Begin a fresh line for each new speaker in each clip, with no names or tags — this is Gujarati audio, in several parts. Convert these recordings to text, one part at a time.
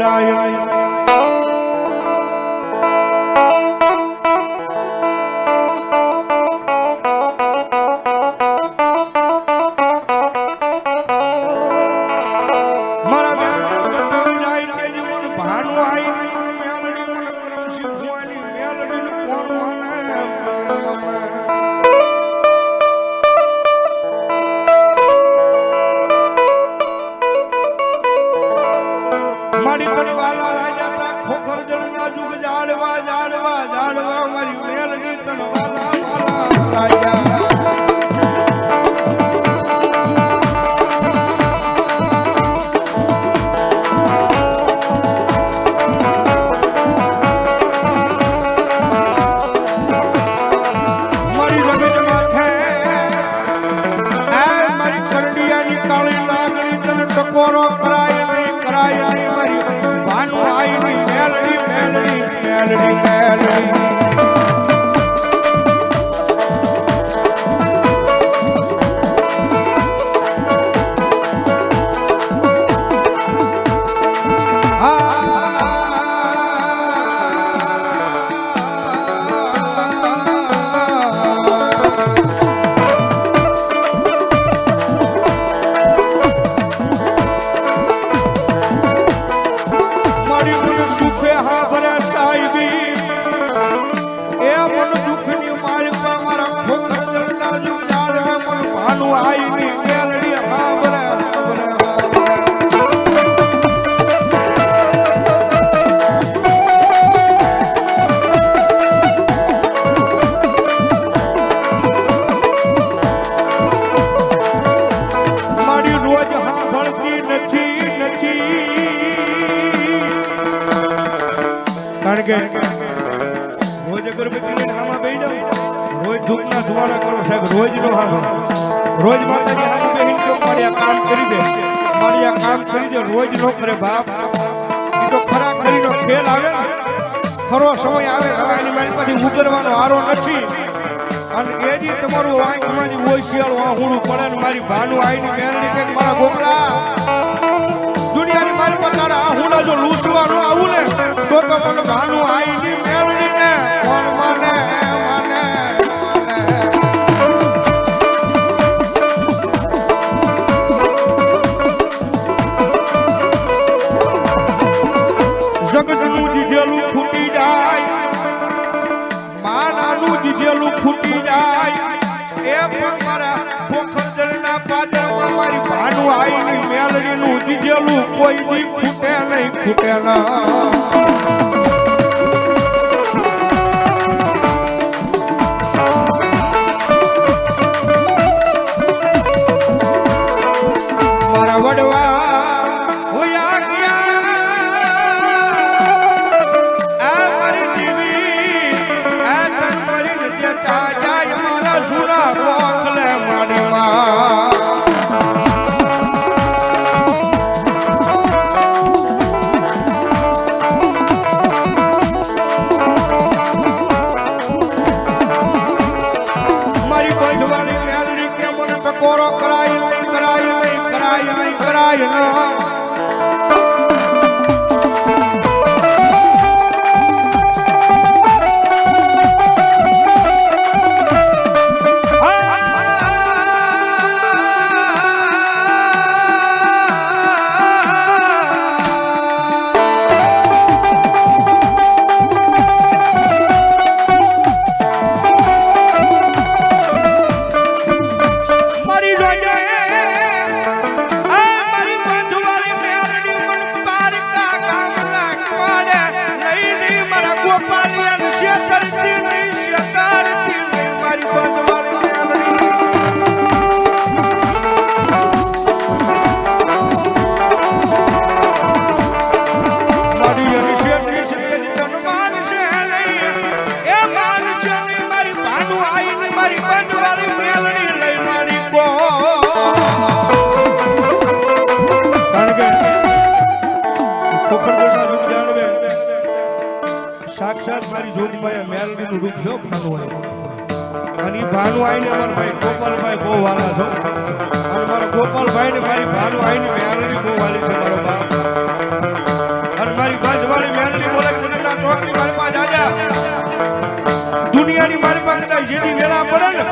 જાય ટકોરો કરાય નહીં કરાય નહીં મારી ભાનુ આઈ ની મેલડી મેલડી મેલડી. કે રોજ અગરબત્તી નામા આમાં જાઉં રોજ ધૂપના ધુવાડા કરો સાહેબ રોજ નો હાલો રોજ માતાજી હાથ બેહીને કહો, મારી આ કામ કરી દે. મારી આ કામ કરી દે રોજ નો કરે બાપ. એ તો ખરા ખરીનો ખેલ આવે. ખરો સમય આવે એની મારી પાછી ઉગરવાનો આરો નથી. અને એ જી તમારું આંખમાંથી હોય શિયાળું આહુડું પડે ને મારી ભાનું આવીને મેરણી કે મારા ગોપરા ફૂટી જાય એ પણ મારા પોખરદળના પાદરમાં મારી ભાનું આઈની મેલડીનું દીધેલું કોઈ દી ફૂટે નહીં ફૂટે ના. બહુ વાલા છો અને મારા ગોપાલભાઈ ને મારી ભાનુભાઈ ની મેરણી બહુ વાલી છે મારો બાપ. અને મારી બાજવાળી મેરણી બોલે દુનિયાની મારી પાસે જેની વેળા પડે ને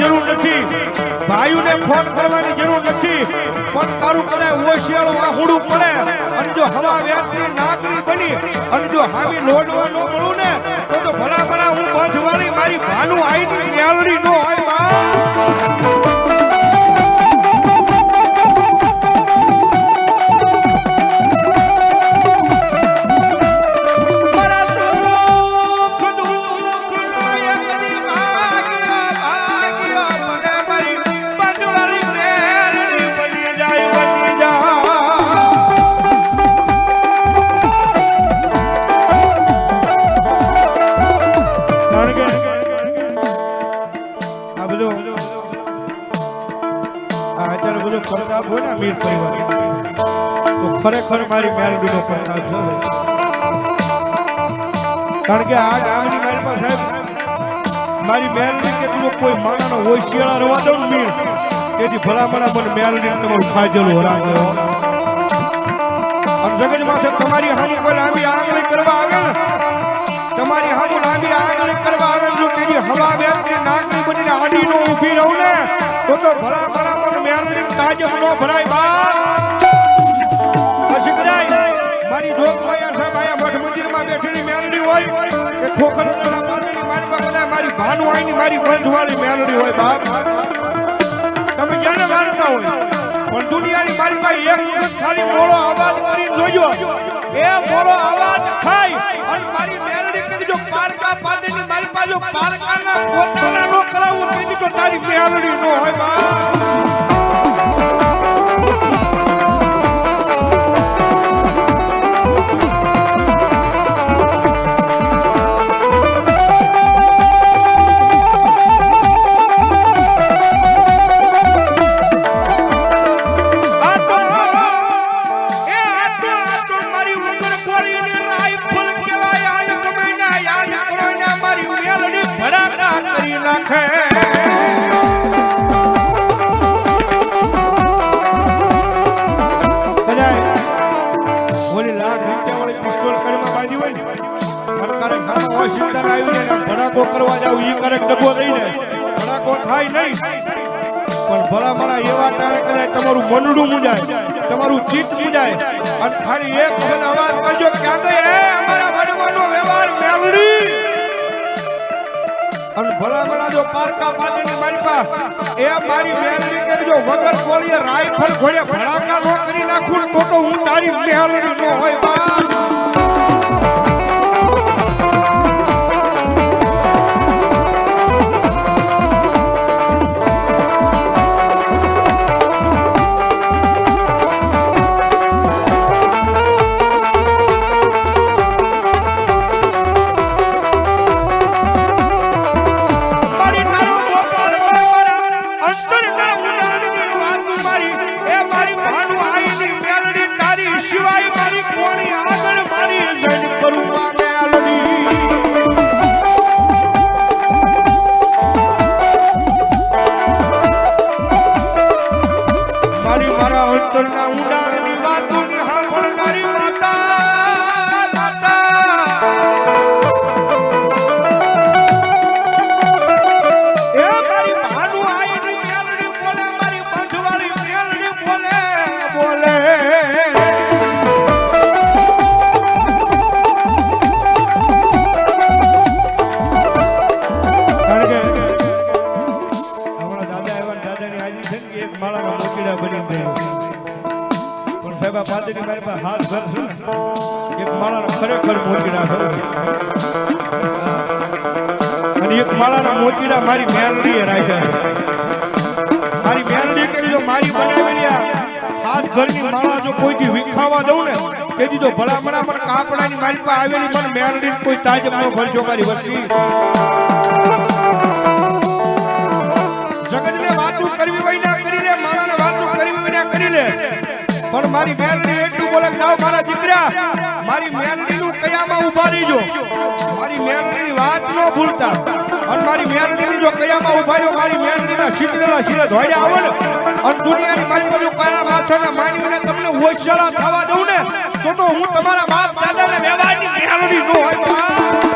જરૂર નથી. ભાઈઓને ફોન કરવાની જરૂર નથી. પણ તારું કદાચ ઓશિયાળું આહુડું પડે. અને જો હવા વ્યાજની નાગરી બની, અને જો હામી લોડવા ન મળું ને, તો ભલા ભલા હું બંધવાળી મારી ભાનું આઈની આ બધું આ અત્યારે બધું હોય ને મીર પરિવાર તો ખરેખર મારી મેરડીનો પ્રતાપ છે કારણ કે આ ગામની મારી પાસે સાહેબ, મારી મેરડી કે તું કોઈ હોય, શિયાળા રવા દઉં મીર, તેથી ભલામણા પણ મેરડી તમારું ફાજલ હરા ગયો જગતમાં તમારી હાની કોઈ લાંબી આંગળી કરવા આવે ને મારી તમે જાણે માનતા હોય? દુનિયાની મારી એક અવાજ કરીને જોજો એ મોળો અવાજ થાય અને મારી મેરડી કે જો પારકા પાદેની મારી પારકાના પોતાના નો કરાવું કીધી તો તારી મેરડી નો હોય બા. ભડાકા કરી કરવા જાવ, ઈ કરે ડગો દઈ જાય. ભડાકો થાય નહીં. પણ ભલા મારા એવા ટાણે કદાચ તમારું મનડું મુંજાય, તમારું ચિત્ત મુંજાય. અને ખાલી એક અવાજ કરજો ક્યાં ગઈ અમારા અને ભલા ભલા જો પારકા પાટીની મારી એ મારી મેલડી કરજો વગર કોળીએ રાઈફલ ઘોડે ભડાકા નો કરી નાખું તો તો હું તારી મેલડી નો હોય બા અને એક માળાના મોતીડા મારી મેલડીએ રાખ્યા મારી મેરડી કરી જો મારી બનાવેલી હાથ ઘરની માળા જો કોઈથી વિખાવા દઉં ને, તેથી જો ભલામણા પણ કાપડાની મારી પાસે આવેલી પણ મેરડી કોઈ તાજબ નો ભરજો મારી વસ્તી જગતને વાતું કરવી હોય ના કરી લે, માળાને વાતું કરવી હોય ના કરી લે. પણ મારી મેરડી એટલું બોલે જાઓ મારા દીકરા, મારી મેલડીનું કયામાં ઊભા રહીજો. મારી મેરડી વાત ન ભૂલતા. અને મારી મેરડીની જો કયામાં ઊભા રહ્યો, મારી મેરડીના શીતળેલા શીલે ધોડ્યા આવો ને. અને દુનિયાની મારી બાજુ કાળા માથાના માનવીને તમને ઓછળા થવા દઉં ને, તો તો હું તમારા બાપ દાદાને વ્યવહારની મેરડી નો હોય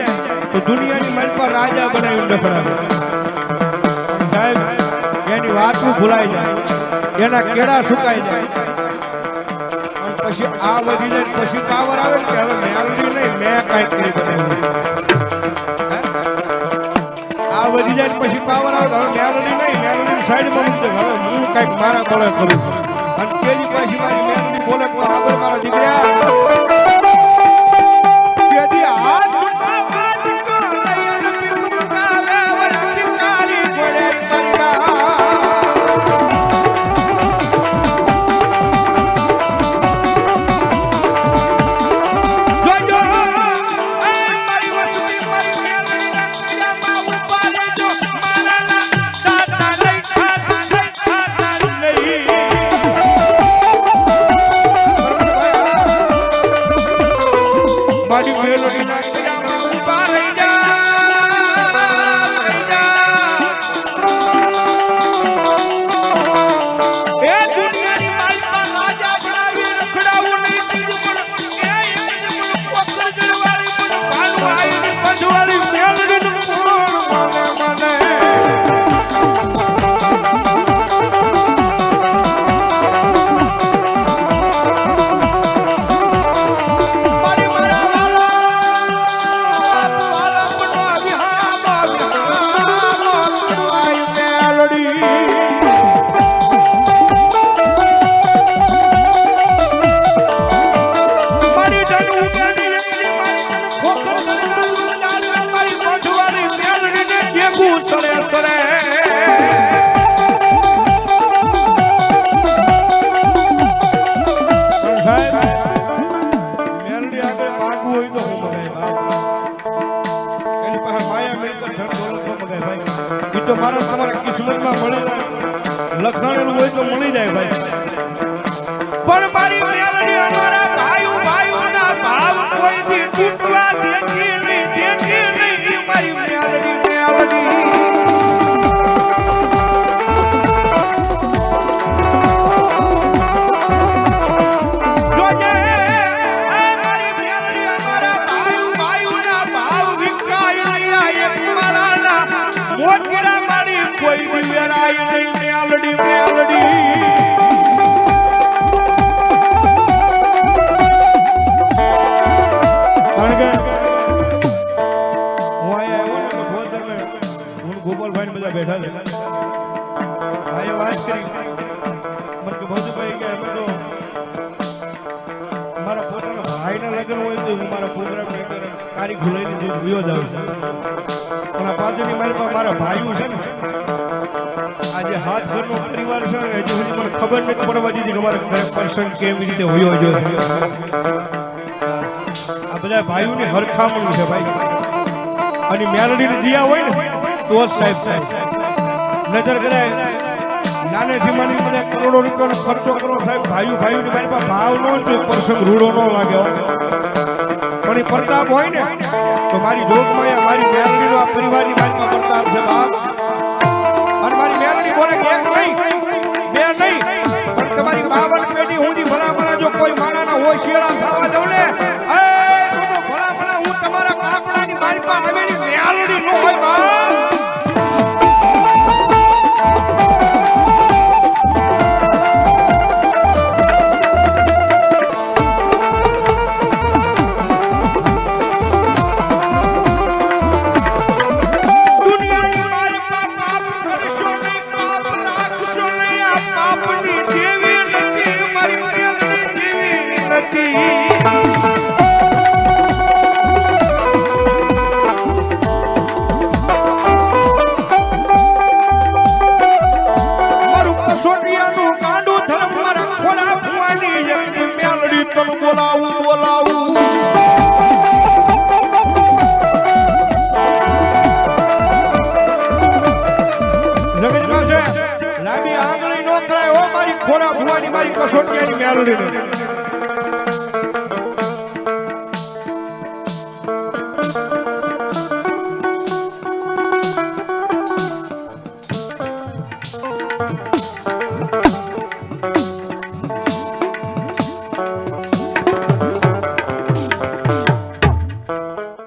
જાય તો દુનિયાની મન પર રાજા બનાવી નખડાવે સાહેબ, એની વાતું ભૂલાઈ જાય. એના કેળા સુકાઈ જાય. પછી આ વધી જાય પછી પાવર આવે કે હવે મેલડી નહીં, મેં કાંઈક કરી બનાવ્યું આ વધી જાય પછી પાવર આવે હવે મેલડી નહીં મેલડી સાઈડમાં મૂકી. હવે હું કાંઈક મારા બોલે કરું અને તેની પાછી મારી મેલડી બોલે આગળ મારા દીકરા. તો મારા તમારા કિસ્મતમાં મળે. લખાણેલું હોય તો મળી જાય ભાઈ. કોઈ દિવેરાય વિયો જ આવશે પણ આ પાછળની મારી મારા ભાઈઓ છે ને, આજે હાથ ઘરનો પરિવાર છે ને, હજી સુધી મને ખબર નથી પડવા દીધી કે મારા ઘરે પ્રસંગ કેવી રીતે હોયો જો આ બધા ભાઈઓની હરખામણી છે ભાઈ. અને મેલડીને દિયા હોય ને, તો સાહેબ થાય. નજર કરાય. નાને માંડી બધા કરોડો રૂપિયાનો ખર્ચો કરો સાહેબ. ભાઈઓ, ભાઈઓની મારી પાસે ભાવ ન હોય તો પ્રસંગ રૂડો ન લાગે. પણ પ્રતાપ હોય ને, તો મારી જોગમાં મારી મેલડીનો આ પરિવારની વાતમાં પ્રતાપ છે બાપ. અને મારી મેલડી બોલે એક નહીં, બે નહીં, પણ તમારી બાવન પેઢી હું ભલા ભલા જો કોઈ માણાના શેડા થવા દઉં ને, એ, તો તો ભલા ભલા હું તમારા કાકડાની મારી પાસે આવેલી મેલડી નો હોય કસોટ ક્યાંની મેળવી